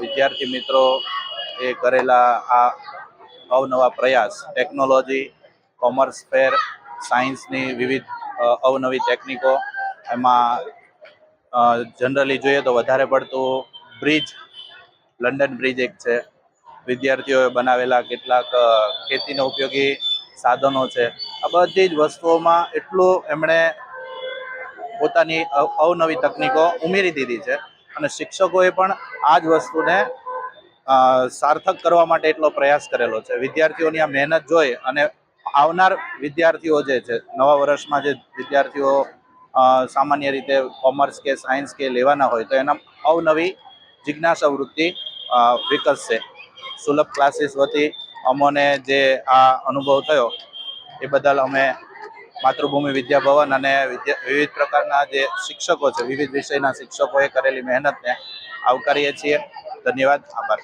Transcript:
વિદ્યાર્થી મિત્રો એ કરેલા આ અવનવા પ્રયાસ ટેકનોલોજી કોમર્સ ફેર સાયન્સની વિવિધ અવનવી ટેકનિકો એમાં જનરલી જોઈએ તો વધારે પડતું બ્રિજ લંડન બ્રિજ એક છે. વિદ્યાર્થીઓએ બનાવેલા કેટલાક ખેતીનો ઉપયોગી સાધનો છે. આ બધી જ વસ્તુઓમાં એટલું એમણે પોતાની અવ- અવનવી તકનીકો ઉમેરી દીધી છે. અને શિક્ષકોએ પણ આ જ વસ્તુને સાર્થક કરવા માટે એટલો પ્રયાસ કરેલો છે. વિદ્યાર્થીઓની આ મહેનત જોઈ અને આવનાર વિદ્યાર્થીઓ જે છે, નવા વર્ષમાં જે વિદ્યાર્થીઓ સામાન્ય રીતે કોમર્સ કે સાયન્સ કે લેવાના હોય, તો એના અવનવી જિજ્ઞાસા વૃત્તિ વિકસશે. સુલભ ક્લાસીસ વતી અમોને જે આ અનુભવ થયો, એ બદલ અમે માતૃભૂમિ વિદ્યાભવન અને વિવિધ પ્રકારના જે શિક્ષકો છે, વિવિધ વિષયના શિક્ષકોએ કરેલી મહેનતને આવકારીએ છીએ. ધન્યવાદ, આભાર.